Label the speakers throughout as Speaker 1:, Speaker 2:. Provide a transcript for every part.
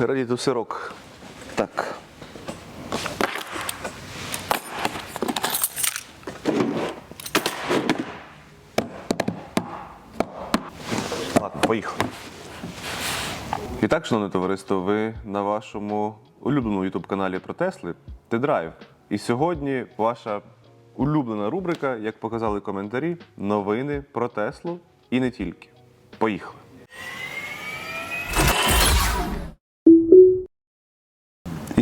Speaker 1: To сирок. Так. Ладно, поїхали. І так, шановне товариство, ви на вашому улюбленому ютуб-каналі про Тесли Т-Драйв. І сьогодні ваша улюблена рубрика, як показали коментарі, новини про Теслу і не тільки. Поїхали.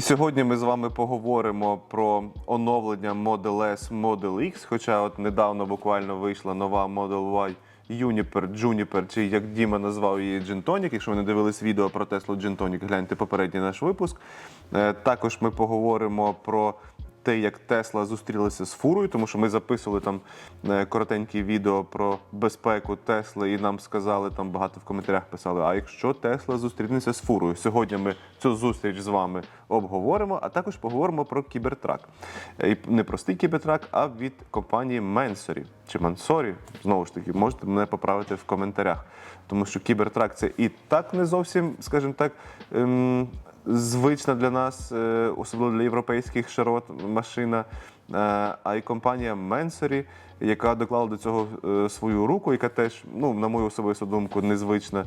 Speaker 1: Сьогодні ми з вами поговоримо про оновлення Model S, Model X, хоча от недавно буквально вийшла нова Model Y Juniper, Juniper, чи як Діма назвав її джинтонік. Якщо ви не дивились відео про Tesla Gintonic, гляньте попередній наш випуск. Е, Також ми поговоримо про те, як Тесла зустрілася з фурою, тому що ми записували там е, коротенькі відео про безпеку Тесли, і нам сказали там багато в коментарях писали: а якщо Тесла зустрінеться з фурою? Сьогодні ми цю зустріч з вами обговоримо, а також поговоримо про кібертрак. Е, І не простий кібертрак, а від компанії Менсорі чи Мансорі. Знову ж таки, можете мене поправити в коментарях, тому що кібертрак це і так не зовсім, скажімо так. Звична для нас, е, особливо для європейських широт, машина. Е, А й компанія Менсорі, яка доклала до цього е, свою руку, яка теж, ну, на мою особисту думку, незвична.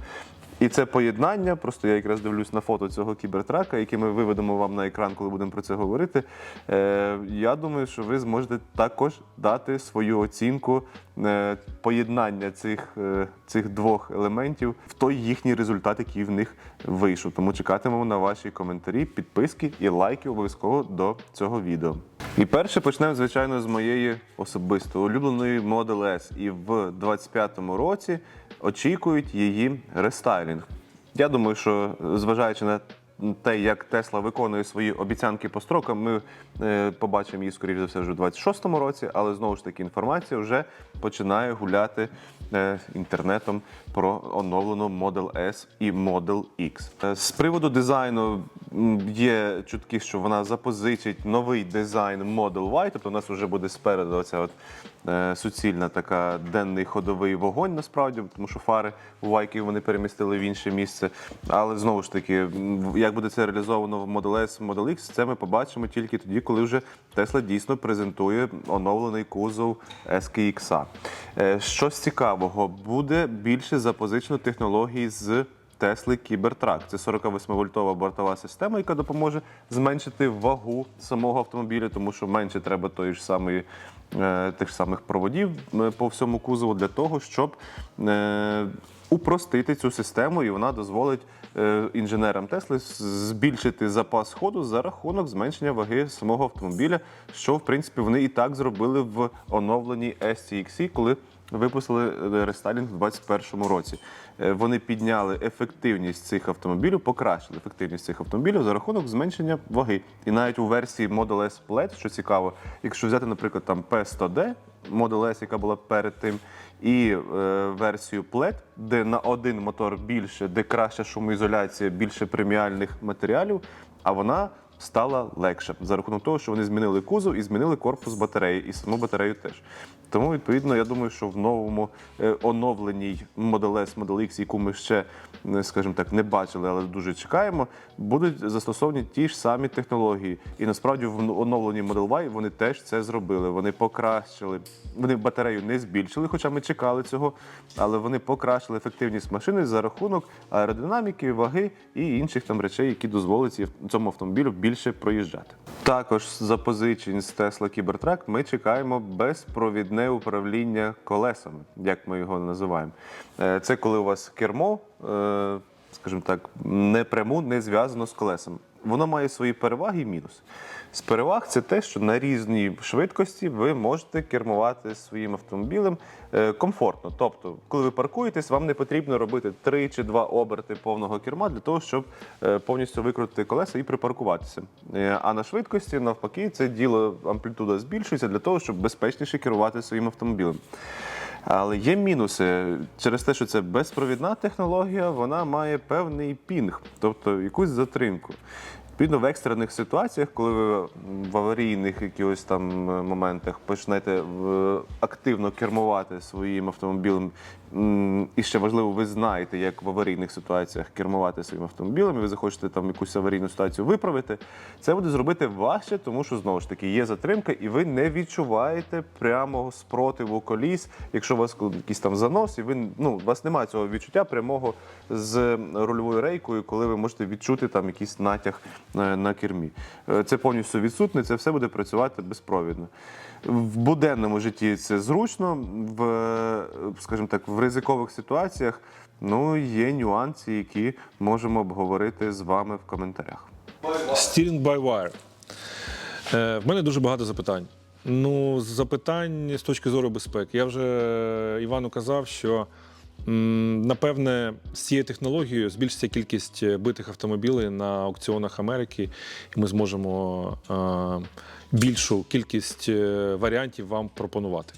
Speaker 1: І це поєднання, просто я якраз дивлюсь на фото цього кібертрака, який ми виведемо вам на екран, коли будемо про це говорити. Е, я думаю, що ви зможете також дати свою оцінку е, поєднання цих, е, цих двох елементів в той їхній результат, який в них вийшов. Тому чекатимемо на ваші коментарі, підписки і лайки обов'язково до цього відео. І перше почнемо, звичайно, з моєї особисто улюбленої Model S. І в 25-му році очікують її рестайлінг. Я думаю, що зважаючи на те, як Тесла виконує свої обіцянки по строкам, ми е, побачимо її, скоріш за все, вже в 26-му році, але знову ж таки інформація вже починає гуляти інтернетом про оновлену Model S і Model X. Е, З приводу дизайну є чутки, що вона запозичить новий дизайн Model Y, тобто у нас вже буде спереду оця от е, суцільна така денний ходовий вогонь, насправді, тому що фари у Вайки вони перемістили в інше місце. Але знову ж таки, як буде це реалізовано в Model S, Model X, це ми побачимо тільки тоді, коли вже Tesla дійсно презентує оновлений кузов SKX. Е, Щось цікавого, буде більше запозичено технологій з Тесли Кібертрак. Це 48-вольтова бортова система, яка допоможе зменшити вагу самого автомобіля, тому що менше треба тої ж самої. е, Тих самих проводів е, по всьому кузову для того, щоб е, упростити цю систему, і вона дозволить інженерам Тесли збільшити запас ходу за рахунок зменшення ваги самого автомобіля, що в принципі вони і так зробили в оновленій STXC, коли випустили е, рестайлінг в 2021 році. Е, Вони підняли ефективність цих автомобілів, покращили ефективність цих автомобілів за рахунок зменшення ваги. І навіть у версії Model S Plaid, що цікаво, якщо взяти, наприклад, там P100D, Model S, яка була перед тим, і е, версію Plaid, де на один мотор більше, де краща шумоізоляція, більше преміальних матеріалів, а вона стала легше за рахунок того, що вони змінили кузов і змінили корпус батареї, і саму батарею теж. Тому, відповідно, я думаю, що в новому е, оновленій Model S, Model X, яку ми ще, е, скажімо так, не бачили, але дуже чекаємо, будуть застосовані ті ж самі технології. І насправді в оновленій Model Y вони теж це зробили. Вони покращили, вони батарею не збільшили, хоча ми чекали цього, але вони покращили ефективність машини за рахунок аеродинаміки, ваги і інших там речей, які дозволять цьому автомобілю більше проїжджати. Також запозичень з Tesla Cybertruck ми чекаємо безпровідне управління колесами, як ми його називаємо. Е, Це коли у вас кермо, е, скажімо так, непряму не зв'язано з колесом. Воно має свої переваги і мінуси. З переваг це те, що на різній швидкості ви можете кермувати своїм автомобілем е, комфортно. Тобто, коли ви паркуєтесь, вам не потрібно робити три чи два оберти повного керма для того, щоб е, повністю викрутити колеса і припаркуватися. Е, А на швидкості, навпаки, це діло амплітуда збільшується для того, щоб безпечніше керувати своїм автомобілем. Але є мінуси через те, що це безпровідна технологія, вона має певний пінг, тобто якусь затримку. Відповідно, в екстрених ситуаціях, коли ви в аварійних якихось там е, моментах почнете е, активно кермувати своїм автомобілем і ще важливо, ви знаєте, як в аварійних ситуаціях кермувати своїм автомобілем, і ви захочете там якусь аварійну ситуацію виправити, це буде зробити важче, тому що знову ж таки є затримка, і ви не відчуваєте прямого спротиву коліс, якщо у вас якийсь там занос, і ви ну, у вас немає цього відчуття прямого з рульовою рейкою, коли ви можете відчути там якийсь натяг е, на кермі. Е, Це повністю відсутне, це все буде працювати безпровідно. В буденному житті це зручно, в, скажімо так, в ризикових ситуаціях ну, є нюанси, які можемо обговорити з вами в коментарях.
Speaker 2: Steering by wire. Е, в мене дуже багато запитань. Ну, запитань з точки зору безпеки. Я вже Івану казав, що напевне з цією технологією збільшиться кількість битих автомобілів на аукціонах Америки, і ми зможемо е, більшу кількість е, варіантів вам пропонувати.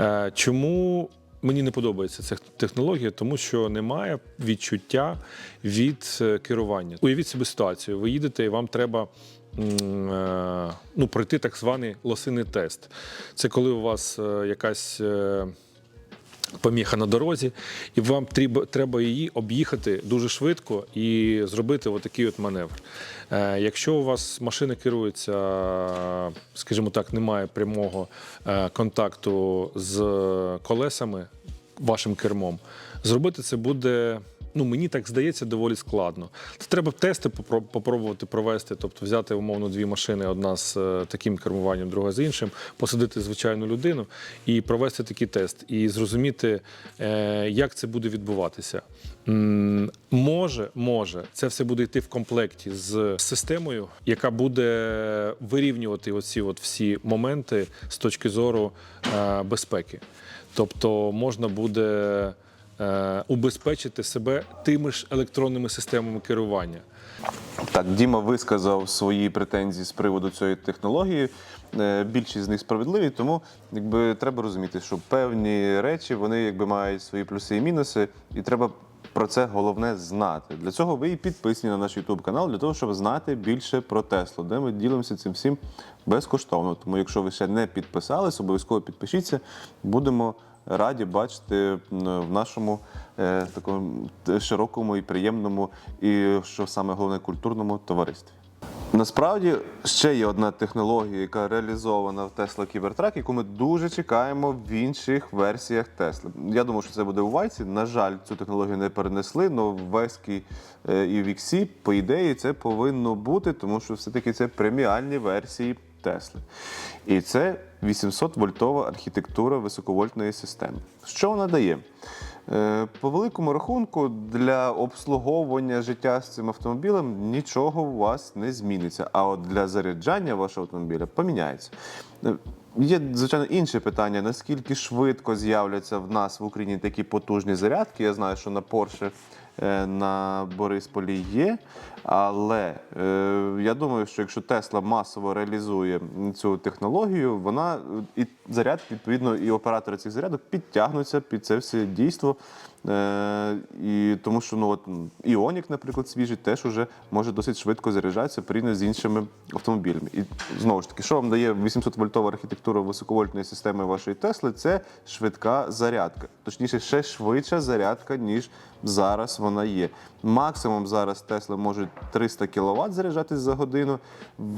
Speaker 2: Е, Чому мені не подобається ця технологія? Тому що немає відчуття від е, керування. Уявіть собі ситуацію: ви їдете, і вам треба. е, Ну, пройти так званий лосиний тест. Це коли у вас е, якась е, поміха на дорозі, і вам треба, її об'їхати дуже швидко і зробити отакий от маневр. Е, якщо у вас машина керується, скажімо так, немає прямого е, контакту з колесами, вашим кермом, зробити це буде. Ну, мені так здається, доволі складно. Це треба тести попро- попробувати провести, тобто взяти умовно дві машини, одна з е, таким кермуванням, друга з іншим, посадити звичайну людину і провести такий тест, і зрозуміти, е, як це буде відбуватися. Може, може, це все буде йти в комплекті з системою, яка буде вирівнювати оці от всі моменти з точки зору е, безпеки. Тобто можна буде убезпечити себе тими ж електронними системами керування.
Speaker 1: Так, Діма висказав свої претензії з приводу цієї технології. Е, Більшість з них справедливі, тому якби треба розуміти, що певні речі вони якби мають свої плюси і мінуси, і треба про це головне знати. Для цього ви і підписані на наш YouTube канал, для того, щоб знати більше про Теслу, де ми ділимося цим всім безкоштовно. Тому, якщо ви ще не підписались, обов'язково підпишіться. Будемо раді бачити в нашому е, такому широкому і приємному, і що саме головне культурному товаристві. Насправді ще є одна технологія, яка реалізована в Tesla Cybertruck, яку ми дуже чекаємо в інших версіях Tesla. Я думаю, що це буде у Вайці. На жаль, цю технологію не перенесли, але в Вескі і в XC, по ідеї, це повинно бути, тому що все-таки це преміальні версії Тесли. І це 800 вольтова архітектура високовольтної системи. Що вона дає? Е, По великому рахунку, для обслуговування життя з цим автомобілем нічого у вас не зміниться. А от для заряджання вашого автомобіля поміняється. Е, Є, звичайно, інше питання: наскільки швидко з'являться в нас в Україні такі потужні зарядки. Я знаю, що на Porsche на Борисполі є. Але е, я думаю, що якщо Тесла масово реалізує цю технологію, вона е, і заряд, відповідно, і оператори цих зарядок підтягнуться під це все дійство. Е, і тому що ну от Іонік, наприклад, свіжий, теж уже може досить швидко заряджатися порівняно з іншими автомобілями. І знову ж таки, що вам дає 800 вольтова архітектура високовольтної системи вашої Тесли, це швидка зарядка. Точніше, ще швидша зарядка, ніж зараз вона є. Максимум зараз Тесли можуть 300 кВт заряджатись за годину.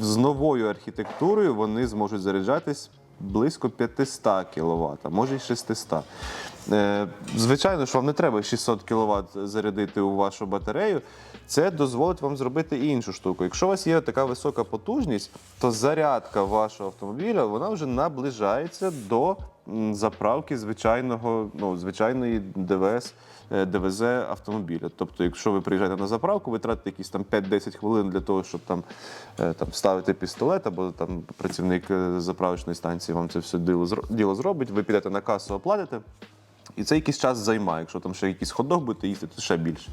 Speaker 1: З новою архітектурою вони зможуть заряджатись близько 500 кВт, а може й 600. Е, Звичайно, що вам не треба 600 кВт зарядити у вашу батарею. Це дозволить вам зробити іншу штуку. Якщо у вас є така висока потужність, то зарядка вашого автомобіля вона вже наближається до заправки звичайного, ну, звичайної ДВС. Е, ДВЗ автомобіля. Тобто, якщо ви приїжджаєте на заправку, ви тратите якісь там 5-10 хвилин для того, щоб там, е, там вставити пістолет, або там працівник е, заправочної станції вам це все діло зробить, ви підете на касу, оплатите. І це якийсь час займає. Якщо там ще якийсь ходок будете їсти, то ще більше.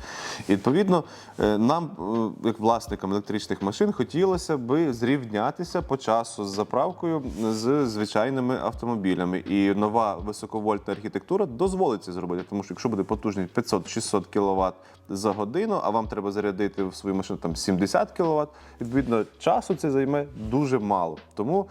Speaker 1: І відповідно, е, нам, е, як власникам електричних машин, хотілося би зрівнятися по часу з заправкою з звичайними автомобілями. І нова високовольтна архітектура дозволить це зробити, тому що якщо буде потужність 500-600 кВт за годину, а вам треба зарядити в свою машину там 70 кВт. Відповідно, часу це займе дуже мало. Тому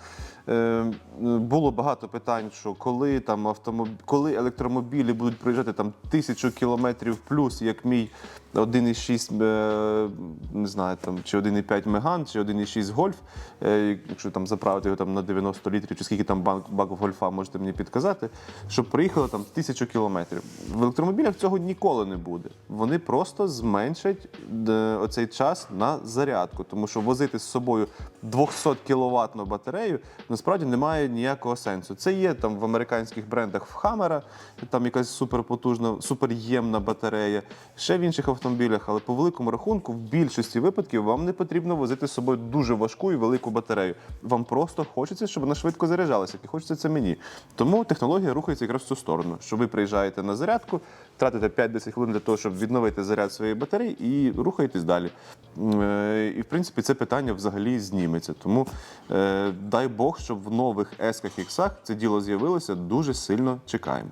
Speaker 1: е, було багато питань, що коли там автомоб... коли електромобілі будуть проїжджати там тисячу кілометрів плюс, як мій 1,6, е, не знаю, там чи 1,5 Меган, чи 1,6 Гольф, е, якщо там заправити його там на 90 літрів, чи скільки там банк, баків гольфа, можете мені підказати, щоб проїхало там тисячу кілометрів. В електромобілях цього ніколи не буде. Вони просто зменшать е, оцей час на зарядку, тому що возити з собою 200 кіловатну батарею насправді немає ніякого сенсу. Це є там в американських брендах в Хаммера, там якась суперпотужна, суперємна батарея, ще в інших автомобілях, але по великому рахунку, в більшості випадків вам не потрібно возити з собою дуже важку і велику батарею. Вам просто хочеться, щоб вона швидко заряджалася, як і хочеться це мені. Тому технологія рухається якраз в цю сторону, що ви приїжджаєте на зарядку, тратите 5-10 хвилин для того, щоб відновити заряд своєї батареї і рухаєтесь далі. Е, І в принципі це питання взагалі зніметься. Тому е, дай Бог, щоб в нових есках іксах це діло з'явилося. Дуже сильно чекаємо.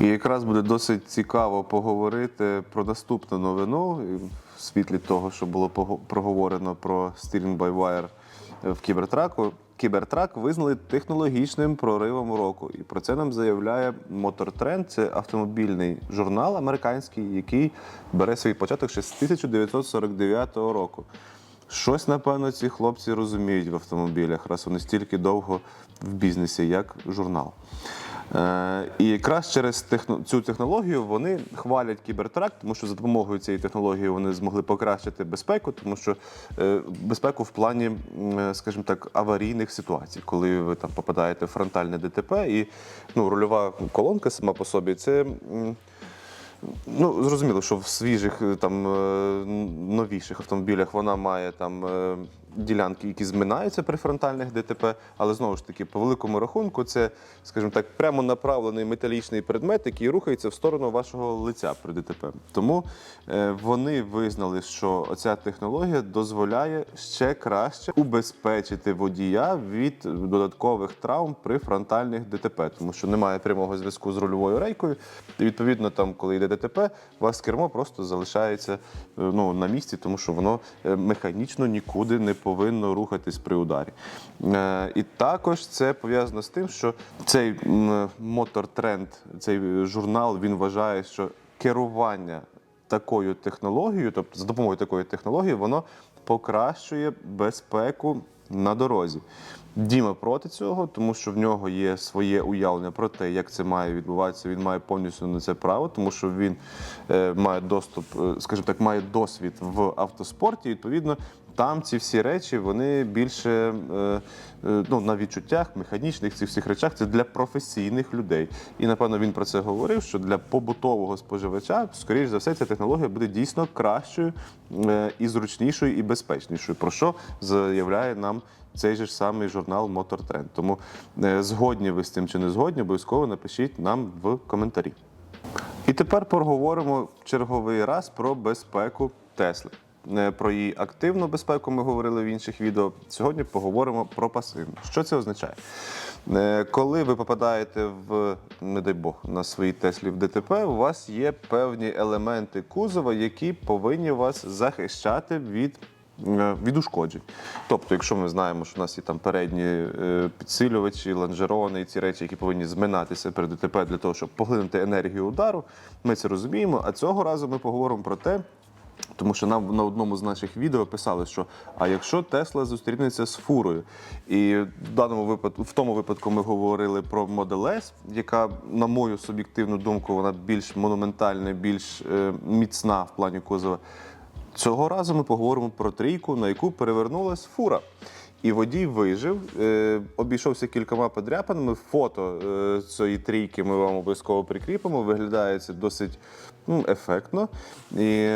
Speaker 1: І якраз буде досить цікаво поговорити про наступну новину в світлі того, що було проговорено про Steering by Wire в кібертраку. Кібертрак визнали технологічним проривом року. І про це нам заявляє Motor Trend. Це автомобільний журнал американський, який бере свій початок ще з 1949 року. Щось, напевно, ці хлопці розуміють в автомобілях, раз вони стільки довго в бізнесі, як журнал. Е, і якраз через цю технологію вони хвалять кібертрак, тому що за допомогою цієї технології вони змогли покращити безпеку, тому що е, безпеку в плані, е, скажімо так, аварійних ситуацій, коли ви там попадаєте в фронтальне ДТП, і ну, рульова колонка сама по собі це. Ну, зрозуміло, що в свіжих там новіших автомобілях вона має там ділянки, які зминаються при фронтальних ДТП, але знову ж таки, по великому рахунку, це, скажімо так, прямо направлений металічний предмет, який рухається в сторону вашого лиця при ДТП. Тому е, вони визнали, що оця технологія дозволяє ще краще убезпечити водія від додаткових травм при фронтальних ДТП, тому що немає прямого зв'язку з рульовою рейкою. І відповідно, там, коли йде ДТП, у вас кермо просто залишається е, ну, на місці, тому що воно е, механічно нікуди не повинно рухатись при ударі. Е, І також це пов'язано з тим, що цей мотор тренд, цей журнал, він вважає, що керування такою технологією, тобто за допомогою такої технології, воно покращує безпеку на дорозі. Діма проти цього, тому що в нього є своє уявлення про те, як це має відбуватися. Він має повністю на це право, тому що він е, має доступ, е, скажімо так, має досвід в автоспорті. Відповідно, там ці всі речі вони більше е, е, ну, на відчуттях, механічних цих всіх речах це для професійних людей. І напевно він про це говорив. Що для побутового споживача, скоріш за все, ця технологія буде дійсно кращою е, і зручнішою і безпечнішою. Про що заявляє нам цей же ж самий журнал Motor Trend. Тому згодні ви з цим чи не згодні, обов'язково напишіть нам в коментарі. І тепер поговоримо в черговий раз про безпеку Тесли. Е, Про її активну безпеку ми говорили в інших відео. Сьогодні поговоримо про пасивну. Що це означає? Е, Коли ви попадаєте в, не дай Бог, на своїй Теслі в ДТП, у вас є певні елементи кузова, які повинні вас захищати від е, від ушкоджень. Тобто, якщо ми знаємо, що у нас є там передні підсилювачі, лонжерони і ці речі, які повинні зминатися при ДТП для того, щоб поглинути енергію удару, ми це розуміємо. А цього разу ми поговоримо про те. Тому що нам на одному з наших відео писали, що а якщо Тесла зустрінеться з фурою, і в даному випадку, в тому випадку, ми говорили про Model S, яка, на мою суб'єктивну думку, вона більш монументальна, більш е, міцна в плані кузова. Цього разу ми поговоримо про трійку, на яку перевернулась фура. І водій вижив, е, обійшовся кількома подряпинами. Фото е, цієї трійки ми вам обов'язково прикріпимо. Виглядає це досить ну, ефектно. І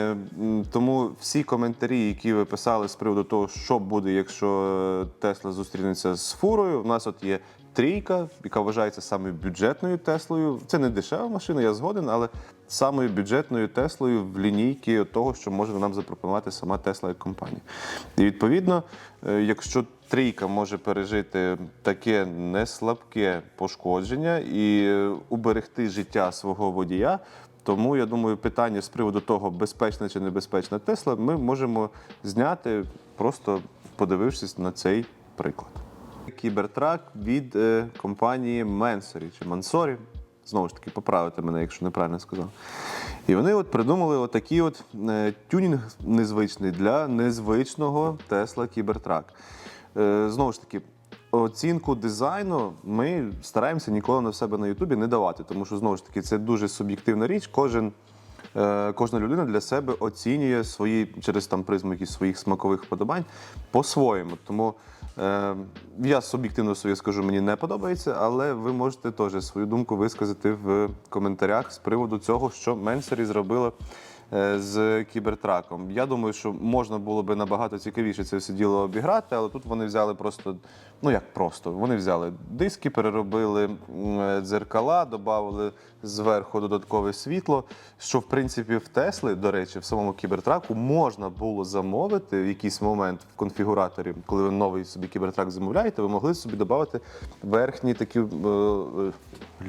Speaker 1: тому всі коментарі, які ви писали з приводу того, що буде, якщо Тесла зустрінеться з фурою, у нас от є трійка, яка вважається самою бюджетною Теслою. Це не дешева машина, я згоден, але самою бюджетною Теслою в лінійці того, що може нам запропонувати сама Тесла як компанія. І відповідно, е, якщо трійка може пережити таке неслабке пошкодження і е, уберегти життя свого водія. Тому я думаю, питання з приводу того, безпечна чи небезпечна Тесла, ми можемо зняти, просто подивившись на цей приклад. Кібертрак від е, компанії Менсорі чи Мансорі. Знову ж таки, поправити мене, якщо неправильно сказав. І вони от придумали отакий от е, тюнінг незвичний для незвичного Tesla Кібертрак. Е, знову ж таки, оцінку дизайну ми стараємося ніколи на себе на Ютубі не давати, тому що знову ж таки це дуже суб'єктивна річ. Кожен е, кожна людина для себе оцінює свої через там призму якісь своїх смакових вподобань по-своєму. Тому е, я суб'єктивно своє скажу, мені не подобається, але ви можете теж свою думку висказати в коментарях з приводу цього, що Менсері зробила з кібертраком. Я думаю, що можна було би набагато цікавіше це все діло обіграти, але тут вони взяли просто, ну як просто, вони взяли диски, переробили е, дзеркала, додали зверху додаткове світло. Що в принципі в Тесли, до речі, в самому кібертраку можна було замовити в якийсь момент в конфігураторі, коли ви новий собі кібертрак замовляєте, ви могли собі додати верхні такі е, е,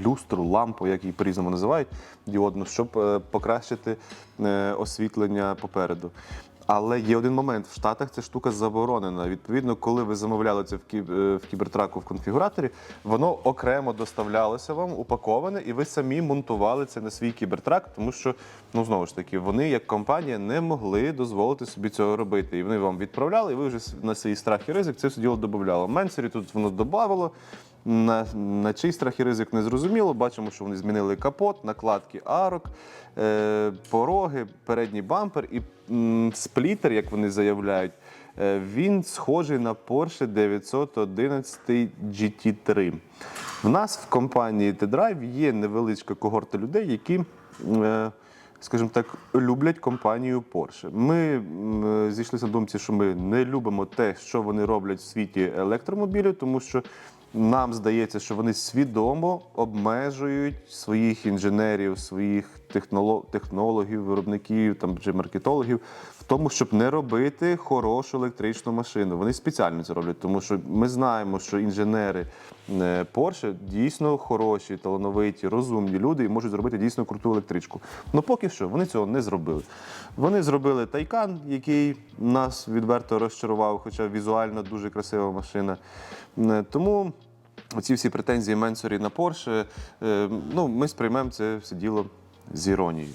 Speaker 1: люстру, лампу, як її по-різному називають, діодну, щоб е, покращити е, освітлення попереду. Але є один момент: в Штатах ця штука заборонена. Відповідно, коли ви замовляли це е, в кібертраку в конфігураторі, воно окремо доставлялося вам, упаковане, і ви самі монтували це на свій кібертрак, тому що, ну знову ж таки, вони як компанія не могли дозволити собі цього робити. І вони вам відправляли, і ви вже на свій страх і ризик це все діло додавало. Менсері тут воно додавало. На, на чий страх і ризик не зрозуміло. Бачимо, що вони змінили капот, накладки арок, е, пороги, передній бампер і м, сплітер, як вони заявляють, е, він схожий на Porsche 911 GT3. В нас в компанії T-Drive є невеличка когорта людей, які. Е, Скажімо так, люблять компанію Porsche. Ми е, зійшлися на думці, що ми не любимо те, що вони роблять в світі електромобілів, тому що нам здається, що вони свідомо обмежують своїх інженерів, своїх технологів, виробників там чи маркетологів в тому, щоб не робити хорошу електричну машину. Вони спеціально це роблять, тому що ми знаємо, що інженери е, Porsche дійсно хороші, талановиті, розумні люди і можуть зробити дійсно круту електричку. Ну поки що вони цього не зробили. Вони зробили Тайкан, який нас відверто розчарував, хоча візуально дуже красива машина. Е, Тому оці всі претензії Менсорі на Porsche, е, ну, ми сприймемо це все діло з іронією.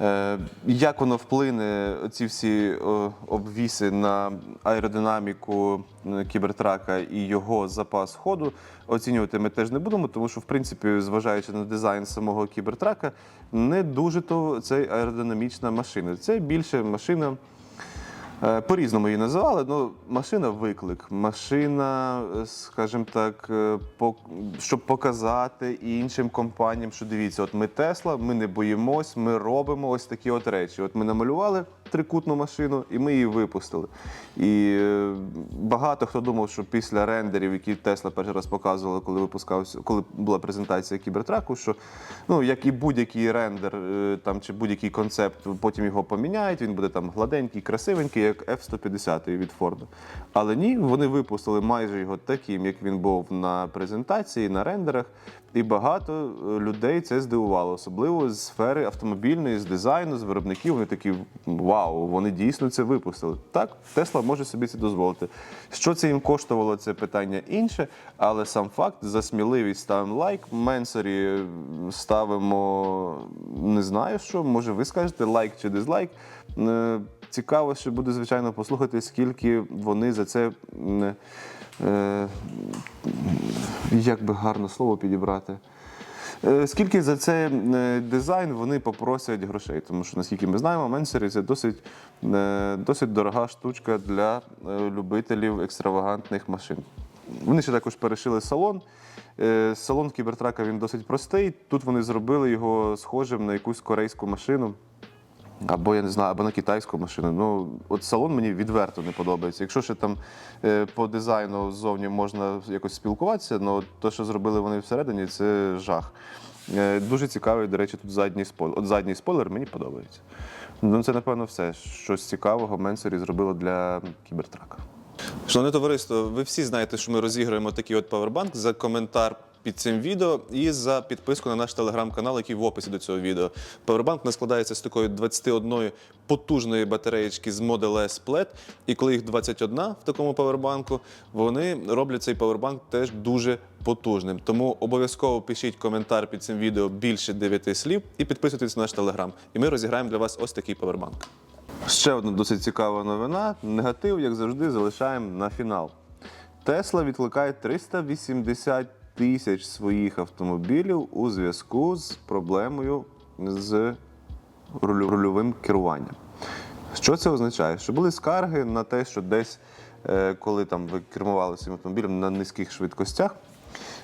Speaker 1: Е, Як воно вплине, ці всі обвіси на аеродинаміку кібертрака і його запас ходу, оцінювати ми теж не будемо, тому що, в принципі, зважаючи на дизайн самого кібертрака, не дуже то це аеродинамічна машина. Це більше машина. Е, По-різному її називали. Ну, машина виклик, машина, е, скажімо так, е, по- щоб показати іншим компаніям, що дивіться, от ми Тесла, ми не боїмось, ми робимо ось такі от речі. От ми намалювали трикутну машину і ми її випустили. І е, багато хто думав, що після рендерів, які Тесла перший раз показувала, коли випускався, коли була презентація кібертраку, що ну як і будь-який рендер е, там чи будь-який концепт, потім його поміняють. Він буде там гладенький, красивенький, як F-150 від Форду. Але ні, вони випустили майже його таким, як він був на презентації, на рендерах. І багато е, людей це здивувало, особливо з сфери автомобільної, з дизайну, з виробників. Вони такі вау, вони дійсно це випустили. Так, Тесла може собі це дозволити. Що це їм коштувало, це питання інше, але сам факт за сміливість ставимо лайк. Менсорі ставимо не знаю що. Може, ви скажете лайк чи дизлайк. Е, Цікаво, що буде звичайно послухати, скільки вони за це. е, як би гарно слово підібрати. Е, Скільки за це е, дизайн вони попросять грошей? Тому що, наскільки ми знаємо, менсери це досить, е, досить дорога штучка для любителів екстравагантних машин. Вони ще також перешили салон. Салон кібертрака він досить простий. Тут вони зробили його схожим на якусь корейську машину. Або я не знаю, або на китайську машину. Ну, от салон мені відверто не подобається. Якщо ще там е, по дизайну ззовні можна якось спілкуватися, ну те, що зробили вони всередині, це жах. Е, дуже цікавий, до речі, тут задній спойлер. От задній спойлер мені подобається. Ну, це, напевно, все. Щось цікавого Менсорі зробило для кібертрака. Шановне товариство, ви всі знаєте, що ми розіграємо такий от павербанк за коментар під цим відео і за підписку на наш телеграм-канал, який в описі до цього відео. У нас складається з такої 21 потужної батареєчки з Model S Plaid. І коли їх 21 в такому павербанку, вони роблять цей павербанк теж дуже потужним. Тому обов'язково пишіть коментар під цим відео більше 9 слів і підписуйтесь на наш телеграм. І ми розіграємо для вас ось такий павербанк. Ще одна досить цікава новина. Негатив, як завжди, залишаємо на фінал. Тесла відкликає 380 тисяч своїх автомобілів у зв'язку з проблемою з рульовим керуванням. Що це означає? Що були скарги на те, що десь, е, коли там ви кермували своїм автомобілем на низьких швидкостях,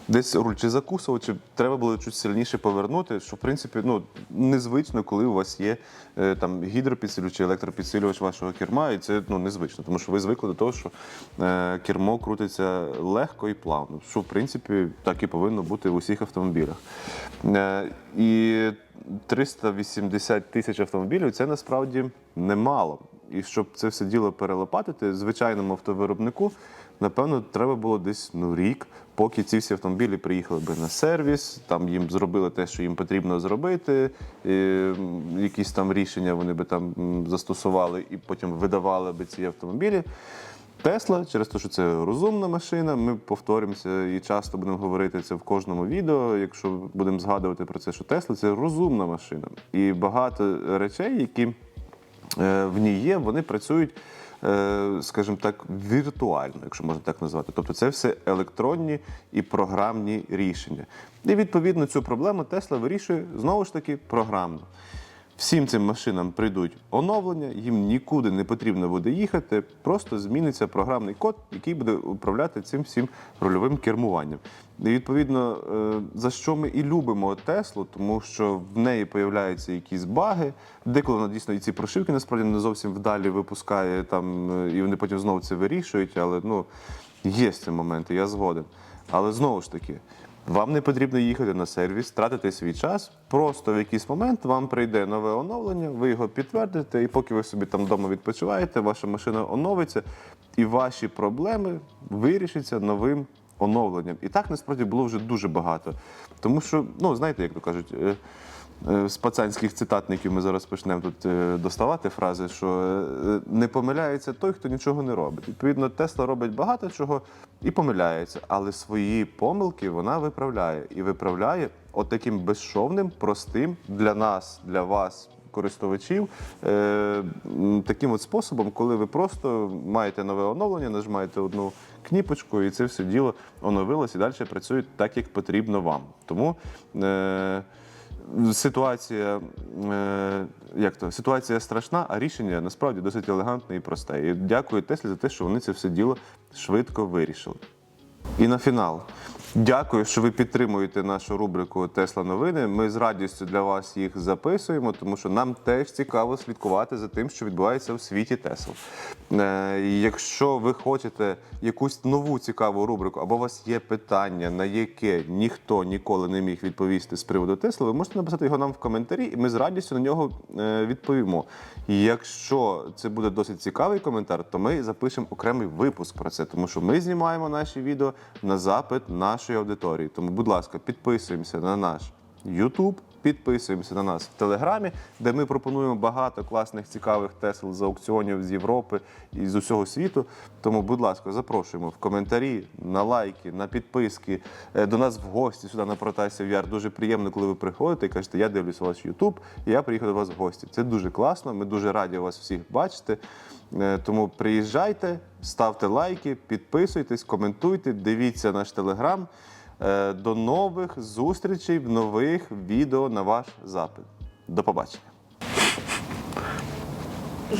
Speaker 1: десь руль чи закусував, чи треба було чуть сильніше повернути, що в принципі ну, незвично, коли у вас є е, там гідропідсилювач чи електропідсилювач вашого керма, і це ну, незвично, тому що ви звикли до того, що е, кермо крутиться легко і плавно, що в принципі так і повинно бути в усіх автомобілях. Е, і 380 тисяч автомобілів це насправді немало. І щоб це все діло перелопатити, звичайному автовиробнику, напевно, треба було десь ну, рік, поки ці всі автомобілі приїхали би на сервіс, там їм зробили те, що їм потрібно зробити, і, якісь там рішення вони би там застосували і потім видавали би ці автомобілі. Тесла, через те, що це розумна машина, ми повторимося і часто будемо говорити це в кожному відео, якщо будемо згадувати про це, що Тесла це розумна машина. І багато речей, які е, в ній є, вони працюють, скажімо так, віртуально, якщо можна так назвати. Тобто це все електронні і програмні рішення. І відповідно цю проблему Тесла вирішує знову ж таки програмно. Всім цим машинам прийдуть оновлення, їм нікуди не потрібно буде їхати, просто зміниться програмний код, який буде управляти цим всім рольовим кермуванням. І відповідно, е, за що ми і любимо Теслу, тому що в неї появляються якісь баги. Деколи вона дійсно і ці прошивки насправді не зовсім вдалі випускає там, е, і вони потім знову це вирішують. Але ну є ці моменти, я згоден. Але знову ж таки, вам не потрібно їхати на сервіс, тратити свій час. Просто в якийсь момент вам прийде нове оновлення, ви його підтвердите, і поки ви собі там вдома відпочиваєте, ваша машина оновиться, і ваші проблеми вирішаться новим оновленням. І так насправді було вже дуже багато. Тому що, ну знаєте, як то кажуть. Е, З пацанських цитатників ми зараз почнемо тут е, доставати фрази, що е, не помиляється той, хто нічого не робить. Відповідно, Тесла робить багато чого і помиляється, але свої помилки вона виправляє і виправляє от безшовним, простим для нас, для вас. Користувачів е, таким от способом, коли ви просто маєте нове оновлення, нажимаєте одну кніпочку, і це все діло оновилось і далі працює так, як потрібно вам. Тому е, ситуація, е, як то, ситуація страшна, а рішення насправді досить елегантне і просте. І дякую Теслі за те, що вони це все діло швидко вирішили. І на фінал. Дякую, що ви підтримуєте нашу рубрику Тесла новини. Ми з радістю для вас їх записуємо, тому що нам теж цікаво слідкувати за тим, що відбувається у світі Тесл. Е, якщо ви хочете якусь нову цікаву рубрику, або у вас є питання, на яке ніхто ніколи не міг відповісти з приводу Тесла, ви можете написати його нам в коментарі, і ми з радістю на нього е, відповімо. Якщо це буде досить цікавий коментар, то ми запишемо окремий випуск про це, тому що ми знімаємо наші відео на запит нашої аудиторії. Тому, будь ласка, підписуємося на наш YouTube, підписуємося на нас в Телеграмі, де ми пропонуємо багато класних цікавих тесел з аукціонів з Європи і з усього світу. Тому, будь ласка, запрошуємо в коментарі, на лайки, на підписки, е, до нас в гості сюди на Протасів Яр. Дуже приємно, коли ви приходите і кажете, я дивлюся ваш YouTube, і я приїхав до вас в гості. Це дуже класно. Ми дуже раді вас всіх бачити. Е, Тому приїжджайте, ставте лайки, підписуйтесь, коментуйте, дивіться наш телеграм. Е, До нових зустрічей в нових відео на ваш запит. До побачення.
Speaker 3: Ну,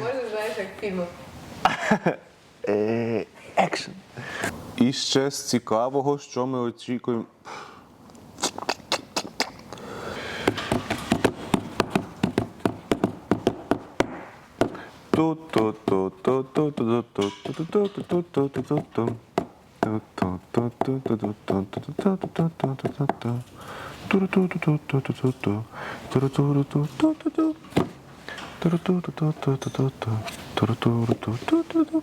Speaker 3: може, знаєш, як в.
Speaker 1: Екшн. І ще з цікавого, що ми очікуємо. トロトロトロトロトロトロトロトロトロ